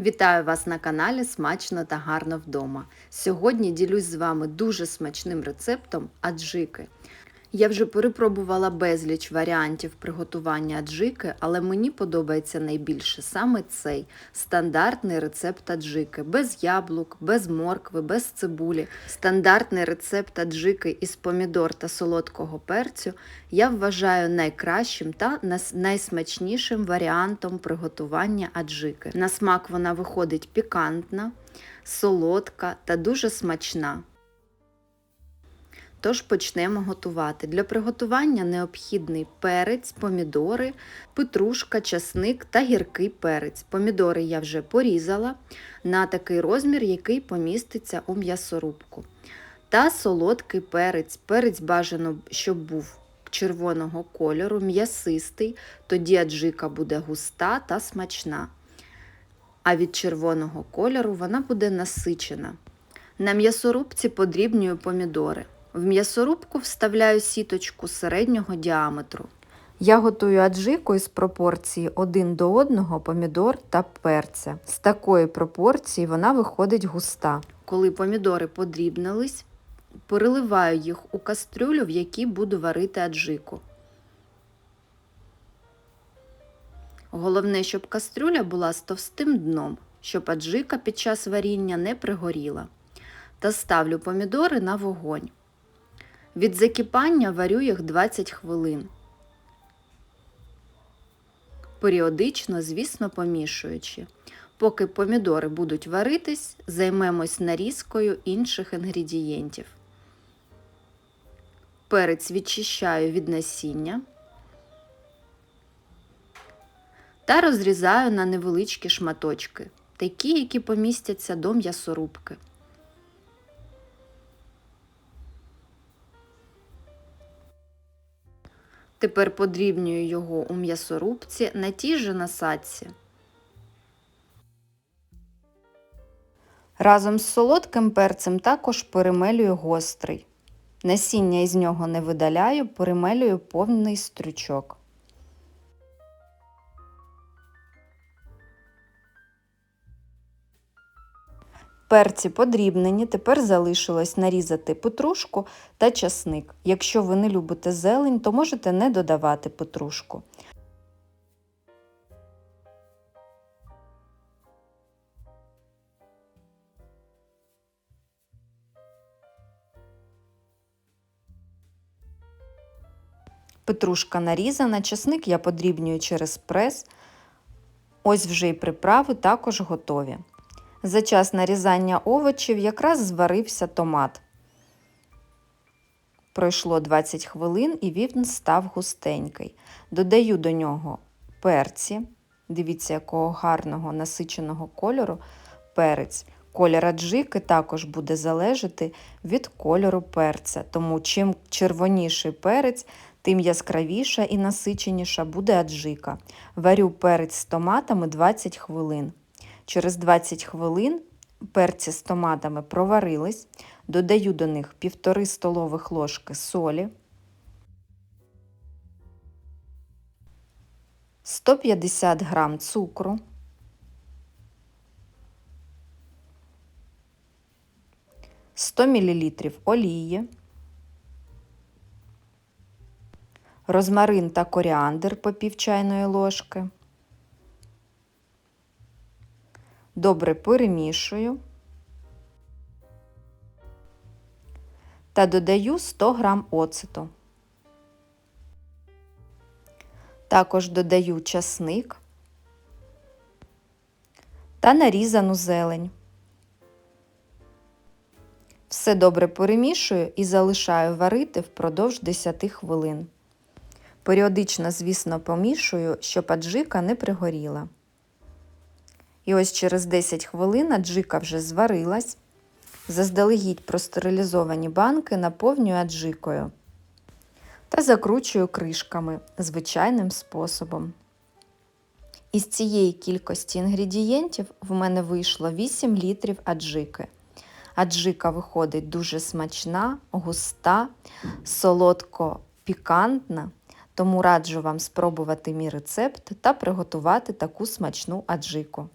Вітаю вас на каналі Смачно та гарно вдома. Сьогодні ділюсь з вами дуже смачним рецептом аджики. Я вже перепробувала безліч варіантів приготування аджики, але мені подобається найбільше саме цей стандартний рецепт аджики. Без яблук, без моркви, без цибулі. Стандартний рецепт аджики із помідор та солодкого перцю я вважаю найкращим та найсмачнішим варіантом приготування аджики. На смак вона виходить пікантна, солодка та дуже смачна. Тож почнемо готувати. Для приготування необхідний перець, помідори, петрушка, часник та гіркий перець. Помідори я вже порізала на такий розмір, який поміститься у м'ясорубку. Та солодкий перець. Перець бажано, щоб був червоного кольору, м'ясистий, тоді аджика буде густа та смачна. А від червоного кольору вона буде насичена. На м'ясорубці подрібнюю помідори. В м'ясорубку вставляю сіточку середнього діаметру. Я готую аджику із пропорції 1 до 1 помідор та перця. З такої пропорції вона виходить густа. Коли помідори подрібнились, переливаю їх у кастрюлю, в якій буду варити аджику. Головне, щоб кастрюля була з товстим дном, щоб аджика під час варіння не пригоріла. Та ставлю помідори на вогонь. Від закипання варю їх 20 хвилин. Періодично, звісно, помішуючи. Поки помідори будуть варитись, займемось нарізкою інших інгредієнтів. Перець відчищаю від насіння та розрізаю на невеличкі шматочки, такі, які помістяться до м'ясорубки. Тепер подрібнюю його у м'ясорубці на тій же насадці. Разом з солодким перцем також перемелюю гострий. Насіння із нього не видаляю, перемелюю повний стрючок. Перці подрібнені, тепер залишилось нарізати петрушку та часник. Якщо ви не любите зелень, то можете не додавати петрушку. Петрушка нарізана, часник я подрібнюю через прес. Ось вже й приправи також готові. За час нарізання овочів якраз зварився томат. Пройшло 20 хвилин і він став густенький. Додаю до нього перці. Дивіться, якого гарного насиченого кольору перець. Колір аджики також буде залежати від кольору перця. Тому чим червоніший перець, тим яскравіша і насиченіша буде аджика. Варю перець з томатами 20 хвилин. Через 20 хвилин перці з томатами проварились, додаю до них 1,5 столових ложки солі, 150 грам цукру, «100 мл олії, розмарин та коріандр по пів чайної ложки. Добре перемішую та додаю 100 г оцету. Також додаю часник та нарізану зелень. Все добре перемішую і залишаю варити впродовж 10 хвилин. Періодично, звісно, помішую, щоб аджика не пригоріла. І ось через 10 хвилин аджика вже зварилась. Заздалегідь простерилізовані банки наповнюю аджикою та закручую кришками звичайним способом. Із цієї кількості інгредієнтів в мене вийшло 8 літрів аджики. Аджика виходить дуже смачна, густа, солодко-пікантна, тому раджу вам спробувати мій рецепт та приготувати таку смачну аджику.